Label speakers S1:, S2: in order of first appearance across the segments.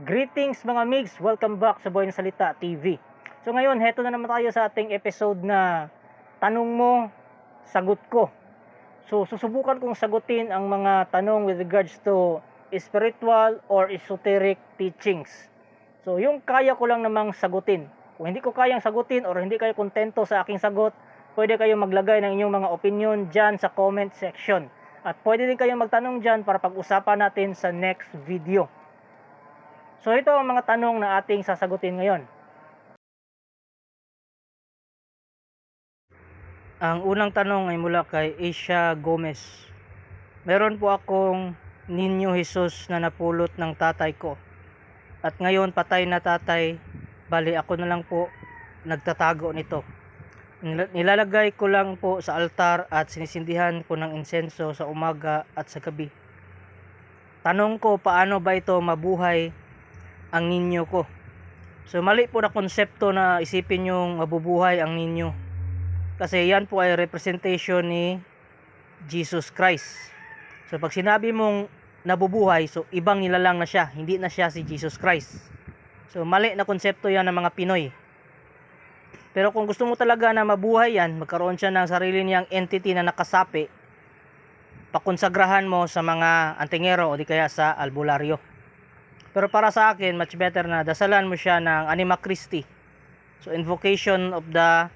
S1: Greetings mga migs! Welcome back sa Boy ng Salita TV. So ngayon, heto na naman tayo sa ating episode na Tanong mo, sagot ko. So susubukan kong sagutin ang mga tanong with regards to spiritual or esoteric teachings. So yung kaya ko lang namang sagutin. Kung hindi ko kayang sagutin or hindi kayo kontento sa aking sagot, pwede kayo maglagay ng inyong mga opinion dyan sa comment section. At pwede din kayong magtanong dyan para pag-usapan natin sa next video. So ito ang mga tanong na ating sasagutin ngayon. Ang unang tanong ay mula kay Asia Gomez. Meron po akong Ninyo Jesus na napulot ng tatay ko. At ngayon patay na tatay, bali ako na lang po nagtatago nito. Nila- Nilalagay ko lang po sa altar at sinisindihan ko ng insenso sa umaga at sa gabi. Tanong ko paano ba ito mabuhay ang ninyo ko. So mali po na konsepto na isipin yung mabubuhay ang ninyo. Kasi yan po ay representation ni Jesus Christ. So pag sinabi mong nabubuhay, so ibang nilalang na siya, hindi na siya si Jesus Christ. So mali na konsepto yan ng mga Pinoy. Pero kung gusto mo talaga na mabuhay yan, magkaroon siya ng sarili niyang entity na nakasapi, pakonsagrahan mo sa mga antingero o di kaya sa albularyo. Pero para sa akin, much better na dasalan mo siya ng Anima Christi. So, invocation of the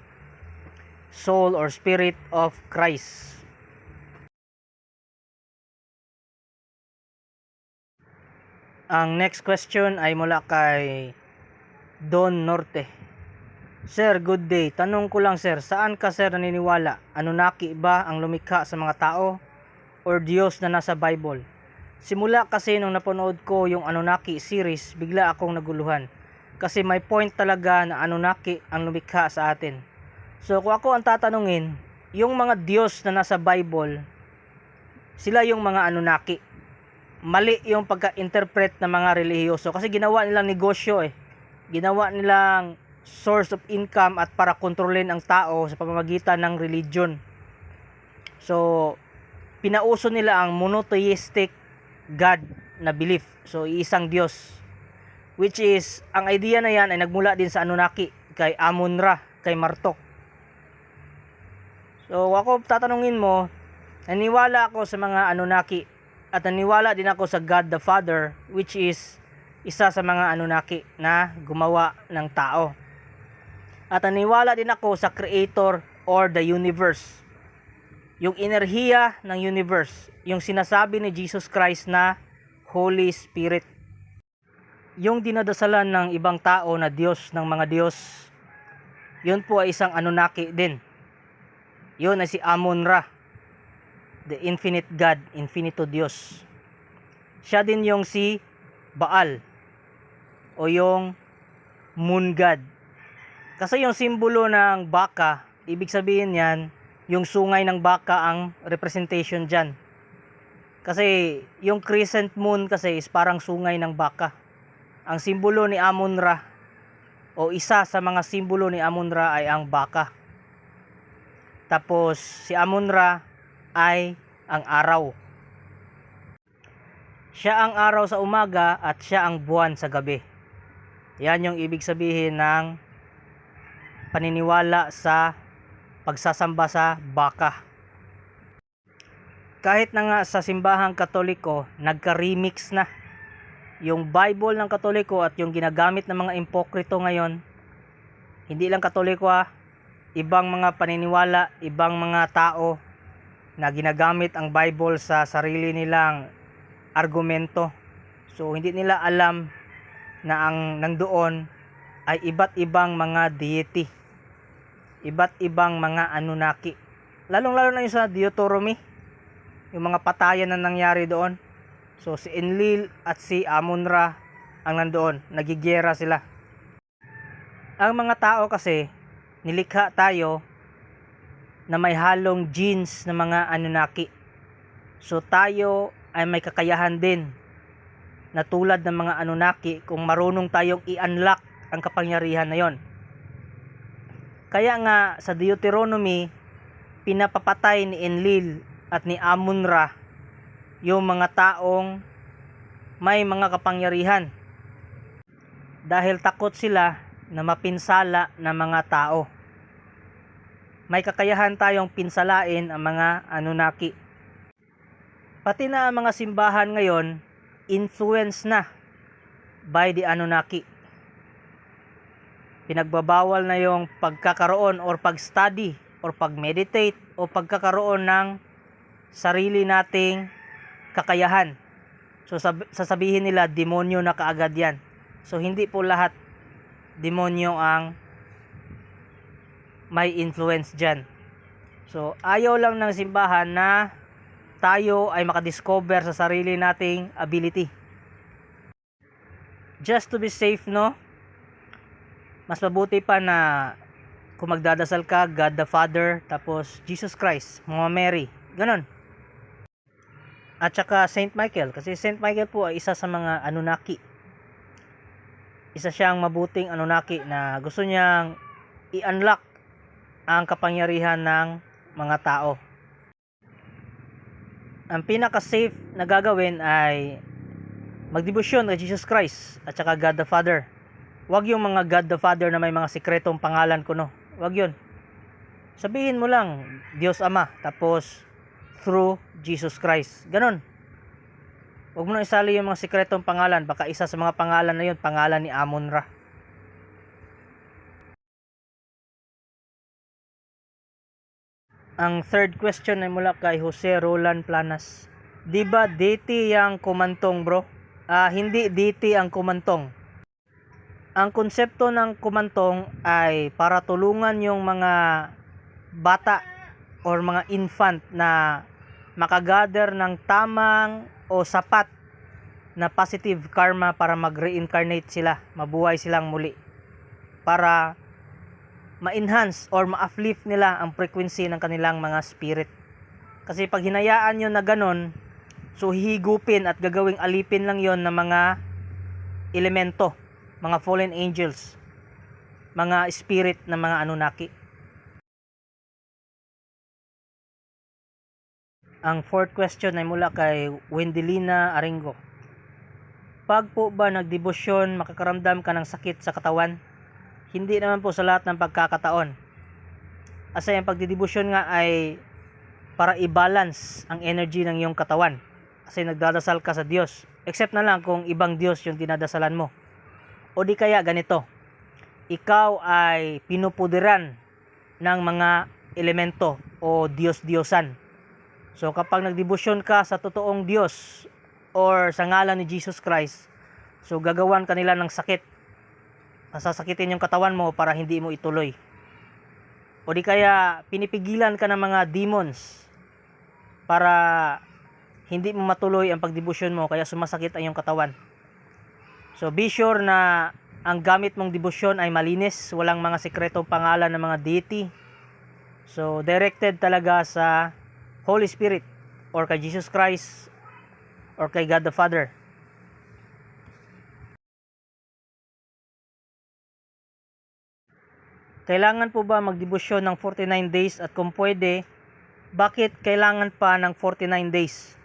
S1: soul or spirit of Christ. Ang next question ay mula kay Don Norte. Sir, good day. Tanong ko lang sir, saan ka sir naniniwala? Anunnaki ba ang lumikha sa mga tao? Or Diyos na nasa Bible? Simula kasi nung napanood ko yung Anunnaki series, bigla akong naguluhan. Kasi may point talaga na Anunnaki ang lumikha sa atin. So kung ako ang tatanungin, yung mga Diyos na nasa Bible, sila yung mga Anunnaki. Mali yung pagka-interpret ng mga relihiyoso kasi ginawa nilang negosyo eh. Ginawa nilang source of income at para kontrolin ang tao sa pamamagitan ng religion. So, pinauso nila ang monotheistic God na belief. So, isang Diyos. Which is, ang idea na yan ay nagmula din sa Anunnaki, kay Amun-Ra, kay Martok. So, ako tatanungin mo, naniwala ako sa mga Anunnaki at naniwala din ako sa God the Father, which is isa sa mga Anunnaki na gumawa ng tao. At naniwala din ako sa Creator or the universe yung enerhiya ng universe, yung sinasabi ni Jesus Christ na Holy Spirit. Yung dinadasalan ng ibang tao na Diyos ng mga Diyos, yun po ay isang Anunnaki din. Yun ay si Amun-Ra, the infinite God, infinito Diyos. Siya din yung si Baal, o yung Moon God. Kasi yung simbolo ng baka, ibig sabihin yan, yung sungay ng baka ang representation dyan. Kasi yung crescent moon kasi is parang sungay ng baka. Ang simbolo ni Amun-Ra o isa sa mga simbolo ni Amun-Ra ay ang baka. Tapos si Amun-Ra ay ang araw. Siya ang araw sa umaga at siya ang buwan sa gabi. Yan yung ibig sabihin ng paniniwala sa pagsasamba sa baka. Kahit na nga sa simbahang katoliko, nagka-remix na yung Bible ng katoliko at yung ginagamit ng mga impokrito ngayon, hindi lang katoliko ah, ibang mga paniniwala, ibang mga tao na ginagamit ang Bible sa sarili nilang argumento. So hindi nila alam na ang nandoon ay iba't ibang mga deity iba't ibang mga Anunnaki. Lalong-lalo na yung sa Deuteronomy, yung mga patayan na nangyari doon. So si Enlil at si Amun-Ra ang nandoon, nagigera sila. Ang mga tao kasi, nilikha tayo na may halong genes ng mga Anunnaki. So tayo ay may kakayahan din na tulad ng mga Anunnaki kung marunong tayong i-unlock ang kapangyarihan na yon. Kaya nga sa Deuteronomy, pinapapatay ni Enlil at ni Amun-Ra yung mga taong may mga kapangyarihan. dahil takot sila na mapinsala ng mga tao. May kakayahan tayong pinsalain ang mga Anunnaki. Pati na ang mga simbahan ngayon, influence na by the Anunnaki. Pinagbabawal na yung pagkakaroon or pag-study or pag-meditate o pagkakaroon ng sarili nating kakayahan. So sab- sasabihin nila demonyo na kaagad yan. So hindi po lahat demonyo ang may influence dyan. So ayaw lang ng simbahan na tayo ay makadiscover sa sarili nating ability. Just to be safe, no? Mas mabuti pa na kung magdadasal ka, God the Father, tapos Jesus Christ, Mama Mary, ganon. At saka Saint Michael, kasi Saint Michael po ay isa sa mga Anunnaki. Isa siyang mabuting Anunnaki na gusto niyang i-unlock ang kapangyarihan ng mga tao. Ang pinaka-safe na gagawin ay magdebosyon kay Jesus Christ at saka God the Father. Huwag yung mga God the Father na may mga sikretong pangalan ko no. Huwag yun. Sabihin mo lang, Diyos Ama, tapos through Jesus Christ. Ganon. Huwag mo na isali yung mga sikretong pangalan. Baka isa sa mga pangalan na yun, pangalan ni Amon Ra. Ang third question ay mula kay Jose Roland Planas. Di ba deity ang kumantong bro? Ah, hindi deity ang kumantong. Ang konsepto ng kumantong ay para tulungan yung mga bata or mga infant na makagather ng tamang o sapat na positive karma para mag-reincarnate sila, mabuhay silang muli. Para ma-enhance or ma-uplift nila ang frequency ng kanilang mga spirit. Kasi pag hinayaan nyo na ganon, so hihigupin at gagawing alipin lang yon ng mga elemento, mga fallen angels, mga spirit ng mga Anunnaki. Ang fourth question ay mula kay Wendelina Aringo. Pag po ba nagdebosyon, makakaramdam ka ng sakit sa katawan? Hindi naman po sa lahat ng pagkakataon. Asa yung pagdidebosyon nga ay para i-balance ang energy ng iyong katawan. Kasi nagdadasal ka sa Diyos. Except na lang kung ibang Diyos yung dinadasalan mo. O di kaya ganito. Ikaw ay pinupudiran ng mga elemento o Diyos-Diyosan. So kapag nagdebosyon ka sa totoong Diyos or sa ngalan ni Jesus Christ, so gagawan kanila ng sakit sasakitin yung katawan mo para hindi mo ituloy. O di kaya pinipigilan ka ng mga demons para hindi mo matuloy ang pagdebosyon mo kaya sumasakit ang iyong katawan. So be sure na ang gamit mong debosyon ay malinis, walang mga sikretong pangalan ng mga deity. So directed talaga sa Holy Spirit or kay Jesus Christ or kay God the Father. Kailangan po ba magdebosyon ng 49 days at kung pwede, bakit kailangan pa ng 49 days?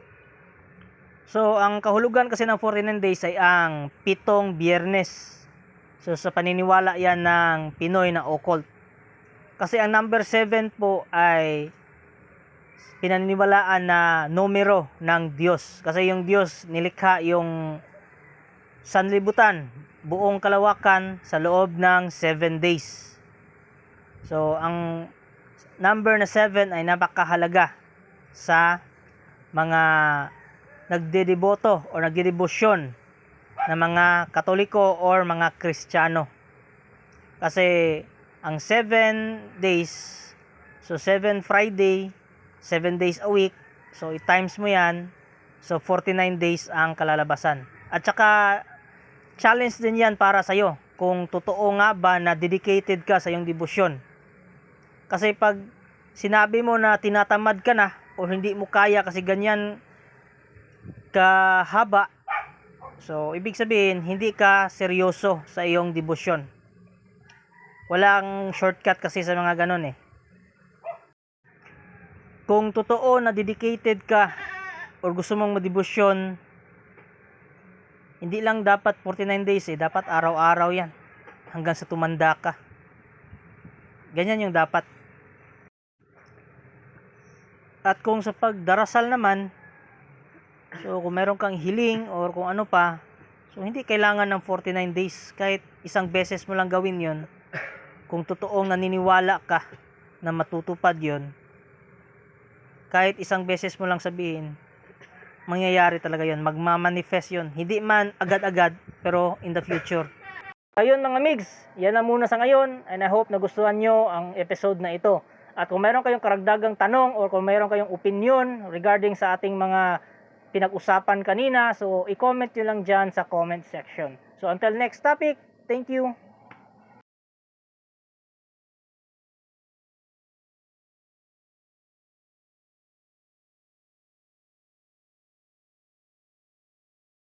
S1: So, ang kahulugan kasi ng 49 days ay ang pitong biyernes. So, sa paniniwala yan ng Pinoy na occult. Kasi ang number 7 po ay pinaniniwalaan na numero ng Diyos. Kasi yung Diyos nilikha yung sanlibutan, buong kalawakan sa loob ng 7 days. So, ang number na 7 ay napakahalaga sa mga nagdedeboto o nagdedebosyon na mga katoliko or mga kristyano. Kasi ang 7 days, so 7 Friday, 7 days a week, so i-times mo yan, so 49 days ang kalalabasan. At saka, challenge din yan para sa'yo kung totoo nga ba na dedicated ka sa iyong debosyon. Kasi pag sinabi mo na tinatamad ka na o hindi mo kaya kasi ganyan kahaba, so ibig sabihin hindi ka seryoso sa iyong debosyon. Walang shortcut kasi sa mga ganon eh. Kung totoo na dedicated ka or gusto mong madebosyon, Hindi lang dapat 49 days eh, dapat araw-araw yan. Hanggang sa tumanda ka. Ganyan yung dapat. At kung sa pagdarasal naman, so kung meron kang hiling or kung ano pa, so hindi kailangan ng 49 days. Kahit isang beses mo lang gawin yon kung totoong naniniwala ka na matutupad yon kahit isang beses mo lang sabihin, mangyayari talaga yon magmamanifest yon Hindi man agad-agad, pero in the future. Ayun mga migs, yan na muna sa ngayon and I hope nagustuhan nyo ang episode na ito. At kung meron kayong karagdagang tanong or kung meron kayong opinion regarding sa ating mga pinag-usapan kanina, so i-comment nyo lang dyan sa comment section. So until next topic, thank you.